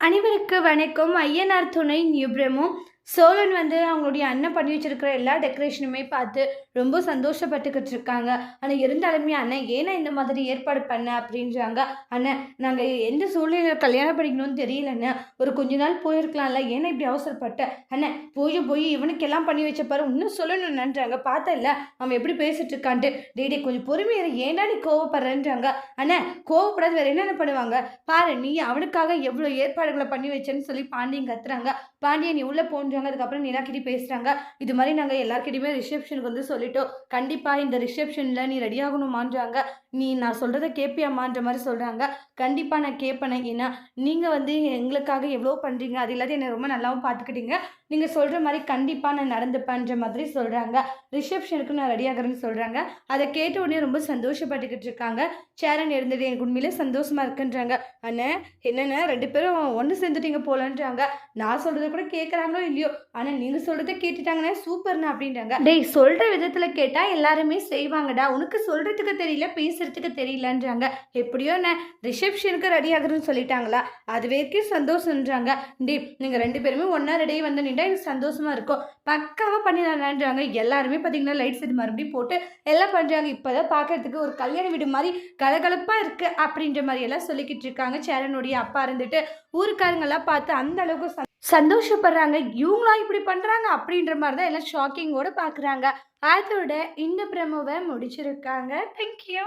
அனைவருக்கு வணக்கம். ஐயனார் துணை நியூபிரமும் சோழன் வந்து அவங்களுடைய அண்ணன் பண்ணி வச்சிருக்கிற எல்லா டெக்கரேஷனுமே பார்த்து ரொம்ப சந்தோஷப்பட்டுக்கிட்டு இருக்காங்க. ஆனால் இருந்தாலுமே அண்ணன் ஏன்னா இந்த மாதிரி ஏற்பாடு பண்ண? அப்படின்றாங்க. அண்ணன் நாங்கள் எந்த சூழ்நிலையில் கல்யாணம் பண்ணிக்கணும்னு தெரியலண்ணே ஒரு கொஞ்ச நாள் போயிருக்கலாம்ல. ஏன்னா இப்படி அவசரப்பட்ட? அண்ணன் போய். போய் இவனுக்கெல்லாம் பண்ணி வச்ச பாரு. இன்னும் சொல்லணும்ன்றாங்க பார்த்தல அவன் எப்படி பேசிட்டு இருக்கான்ட்டு. டேடி கொஞ்சம் பொறுமையாக ஏன்னா நீ கோவப்படுறேன்றாங்க. அண்ணன் கோவப்படாது. வேற என்னென்ன பண்ணுவாங்க? பாரு நீ அவனுக்காக எவ்வளோ ஏற்பாடுகளை பண்ணி வச்சேன்னு சொல்லி பாண்டியன் கத்துறாங்க. பாண்டியன் நீ உள்ளே போன்றாங்க அதுக்கப்புறம் நீனாக்கிட்டி பேசுகிறாங்க இது மாதிரி நாங்கள் எல்லாருக்கிட்டையுமே ரிசப்ஷனுக்கு வந்து சொல்லிட்டோம். கண்டிப்பாக இந்த ரிசப்ஷனில் நீ ரெடி ஆகணுமான்றாங்க. நீ நான் சொல்கிறத கேட்பியாமான்ற மாதிரி சொல்கிறாங்க கண்டிப்பாக நான் கேட்பேனே ஏன்னா நீங்கள் வந்து எங்களுக்காக எவ்வளோ பண்ணுறீங்க அது இல்லாத என்னை ரொம்ப நல்லாவும் பார்த்துக்கிட்டீங்க. நீங்கள் சொல்கிற மாதிரி கண்டிப்பாக நான் நடந்துப்பேன்ற மாதிரி சொல்கிறாங்க ரிசப்ஷனுக்கு நான் ரெடி ஆகிறேன்னு சொல்கிறாங்க அதை கேட்ட உடனே ரொம்ப சந்தோஷப்பட்டுக்கிட்டு இருக்காங்க. சேரன் இருந்தது எனக்கு உண்மையிலே சந்தோஷமாக இருக்குன்றாங்க. அண்ணே என்னென்ன ரெண்டு பேரும் ஒன்று சேர்ந்துட்டீங்க போலன்றாங்க. நான் சொல்கிறத கூட கேட்குறாங்களோ இல்லையோ ஆனால் நீங்கள் சொல்கிறத கேட்டுட்டாங்கன்னா சூப்பர்ண்ணா அப்படின்றாங்க. டேய் சொல்கிற விதத்தில் கேட்டால் எல்லாருமே செய்வாங்கடா. உனக்கு சொல்கிறதுக்கு தெரியல பேசுகிறதுக்கு தெரியலன்றாங்க. எப்படியோ நான் ரிசப்ஷனுக்கு ரெடி ஆகுறேன்னு சொல்லிட்டாங்களா? அது வரைக்கும் சந்தோஷம்ன்றாங்க. டேய் நீங்கள் ரெண்டு பேருமே ஒன்றா ரெடியாக வந்து நின்றா எனக்கு சந்தோஷமாக இருக்கும். பக்காவாக பண்ணிடலான்றாங்க. எல்லாருமே பார்த்தீங்கன்னா லைட் செட் மறுபடியும் போட்டு எல்லாம் பண்ணுறாங்க இப்போ தான் பார்க்குறதுக்கு ஒரு கல்யாண வீடு மாதிரி கலகலப்பாக இருக்குது அப்படின்ற மாதிரி எல்லாம் சொல்லிக்கிட்டு இருக்காங்க. சேரனுடைய அப்பா இருந்துட்டு ஊருக்காரங்கெல்லாம் பார்த்து அந்த அளவுக்கு சந்தோஷப்படுறாங்க. இவங்களா இப்படி பண்ணுறாங்க அப்படின்ற மாதிரி தான் எல்லாம் ஷாக்கிங்கோட பார்க்குறாங்க அதோட இந்த பிரமோவை முடிச்சிருக்காங்க. தேங்க்யூ